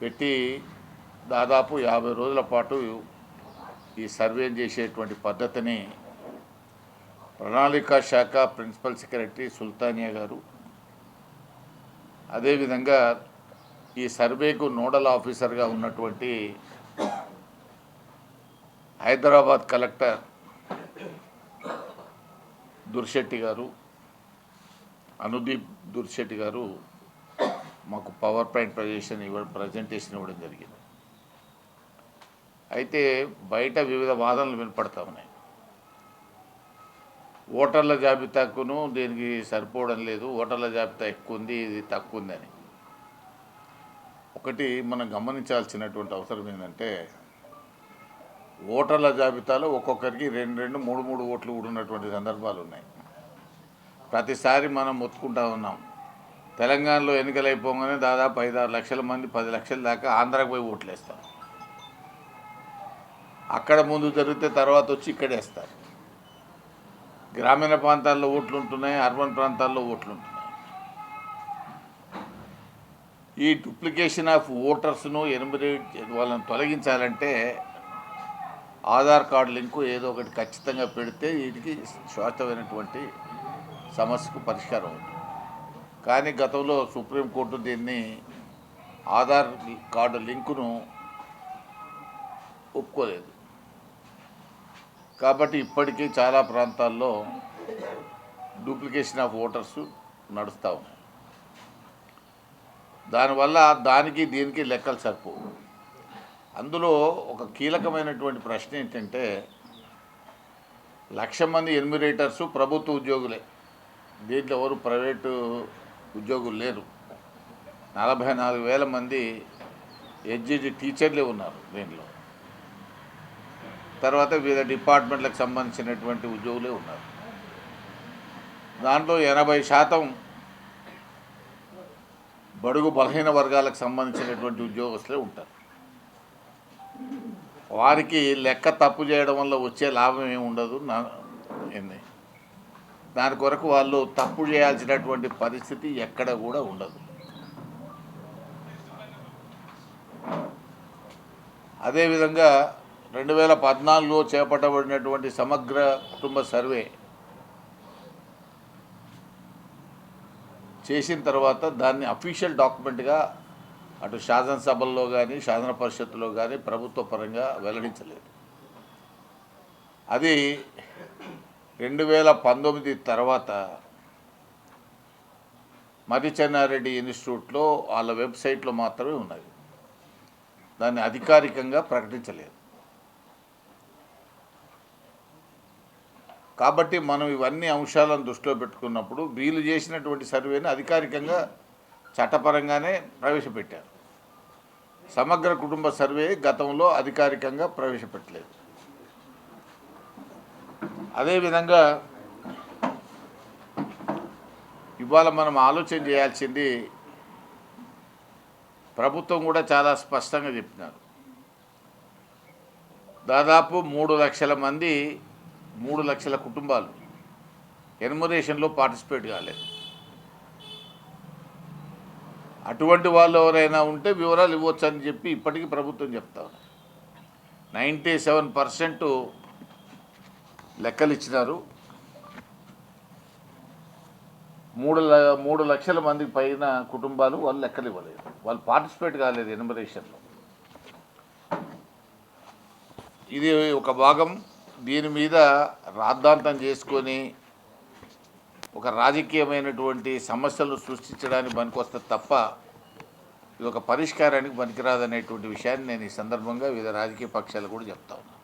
పెట్టి దాదాపు యాభై రోజుల పాటు ఈ సర్వే చేసేటువంటి పద్ధతిని ప్రణాళికా శాఖ ప్రిన్సిపల్ సెక్రటరీ సుల్తానియా గారు అదేవిధంగా ఈ సర్వేకు నోడల్ ఆఫీసర్గా ఉన్నటువంటి హైదరాబాద్ కలెక్టర్ దుర్శెట్టి గారు అనుదీప్ దుర్శెట్టి గారు మాకు పవర్ పాయింట్ ప్రజెషన్ ఇవ్వడం ప్రజెంటేషన్ ఇవ్వడం జరిగింది. అయితే బయట వివిధ వాదనలు వినపడతా ఉన్నాయి. ఓటర్ల జాబితాకును దీనికి సరిపోవడం లేదు ఓటర్ల జాబితా ఎక్కువ ఉంది ఇది తక్కువ ఉందని ఒకటి మనం గమనించాల్సినటువంటి అవసరం ఏంటంటే ఓటర్ల జాబితాలో ఒక్కొక్కరికి రెండు రెండు మూడు మూడు ఓట్లు కూడా ఉన్నటువంటి సందర్భాలు ఉన్నాయి ప్రతిసారి మనం మొత్తుకుంటా ఉన్నాం. తెలంగాణలో ఎన్నికలు అయిపోగానే దాదాపు ఐదు ఆరు లక్షల మంది పది లక్షల దాకా ఆంధ్రాకి పోయి ఓట్లు వేస్తారు అక్కడ ముందు జరిగితే తర్వాత వచ్చి ఇక్కడేస్తారు గ్రామీణ ప్రాంతాల్లో ఓట్లు ఉంటున్నాయి అర్బన్ ప్రాంతాల్లో ఓట్లు ఉంటున్నాయి ఈ డూప్లికేషన్ ఆఫ్ ఓటర్స్ను ఎనిమిది వాళ్ళని తొలగించాలంటే ఆధార్ కార్డు లింకు ఏదో ఒకటి ఖచ్చితంగా పెడితే వీటికి శాశ్వతమైనటువంటి సమస్యకు పరిష్కారం అవుతుంది. కానీ గతంలో సుప్రీంకోర్టు దీన్ని ఆధార్ కార్డు లింకును ఒప్పుకోలేదు. కాబట్టి ఇప్పటికీ చాలా ప్రాంతాల్లో డూప్లికేషన్ ఆఫ్ ఓటర్స్ నడుస్తూ ఉన్నాయి. దానివల్ల దానికి దీనికి లెక్కలు సరిపోవు. అందులో ఒక కీలకమైనటువంటి ప్రశ్న ఏంటంటే లక్ష మంది ఎన్మిరేటర్సు ప్రభుత్వ ఉద్యోగులే. దీంట్లో ఎవరు ప్రైవేటు ఉద్యోగులు లేరు. నలభై నాలుగు వేల మంది హెచ్జిటి టీచర్లే ఉన్నారు దీంట్లో. తర్వాత వివిధ డిపార్ట్మెంట్లకు సంబంధించినటువంటి ఉద్యోగులే ఉన్నారు. దాంట్లో ఎనభై శాతం బడుగు బలహీన వర్గాలకు సంబంధించినటువంటి ఉద్యోగస్తులే ఉంటారు. వారికి లెక్క తప్పు చేయడం వల్ల వచ్చే లాభం ఏమి ఉండదు. నా ఏంది? దాని కొరకు వాళ్ళు తప్పు చేయాల్సినటువంటి పరిస్థితి ఎక్కడ కూడా ఉండదు. అదేవిధంగా రెండు వేల పద్నాలుగులో చేపట్టబడినటువంటి సమగ్ర కుటుంబ సర్వే చేసిన తర్వాత దాన్ని అఫీషియల్ డాక్యుమెంట్గా అటు శాసనసభల్లో కానీ శాసన పరిషత్తులో కానీ ప్రభుత్వ పరంగా వెల్లడించలేదు. అది రెండు వేల పంతొమ్మిది తర్వాత మరిచెన్నారెడ్డి ఇన్స్టిట్యూట్లో వాళ్ళ వెబ్సైట్లో మాత్రమే ఉన్నది. దాన్ని అధికారికంగా ప్రకటించలేదు. కాబట్టి మనం ఇవన్నీ అంశాలను దృష్టిలో పెట్టుకున్నప్పుడు వీళ్ళు చేసినటువంటి సర్వేని అధికారికంగా చట్టపరంగానే ప్రవేశపెట్టారు. సమగ్ర కుటుంబ సర్వే గతంలో అధికారికంగా ప్రవేశపెట్టలేదు. అదేవిధంగా ఇవాళ మనం ఆలోచన చేయాల్సింది ప్రభుత్వం కూడా చాలా స్పష్టంగా చెప్పినారు. దాదాపు మూడు లక్షల మంది మూడు లక్షల కుటుంబాలు ఎన్మరేషన్లో పార్టిసిపేట్ కాలేదు. అటువంటి వాళ్ళు ఎవరైనా ఉంటే వివరాలు ఇవ్వచ్చు అని చెప్పి ఇప్పటికీ ప్రభుత్వం చెప్తా ఉన్నారు నైంటీ సెవెన్ పర్సెంట్ లెక్కలు ఇచ్చినారు మూడు ల- మూడు లక్షల మందికి పైన కుటుంబాలు వాళ్ళు లెక్కలు ఇవ్వలేదు వాళ్ళు పార్టిసిపేట్ కాలేదు ఎన్మరేషన్లో ఇది ఒక భాగం. దీని మీద రాద్ధాంతం చేసుకొని ఒక రాజకీయమైనటువంటి సమస్యలు సృష్టించడానికి పనికొస్తే తప్ప ఇది ఒక పరిష్కారానికి పనికిరాదనేటువంటి విషయాన్ని నేను ఈ సందర్భంగా వివిధ రాజకీయ పక్షాలు కూడా చెప్తా ఉన్నాను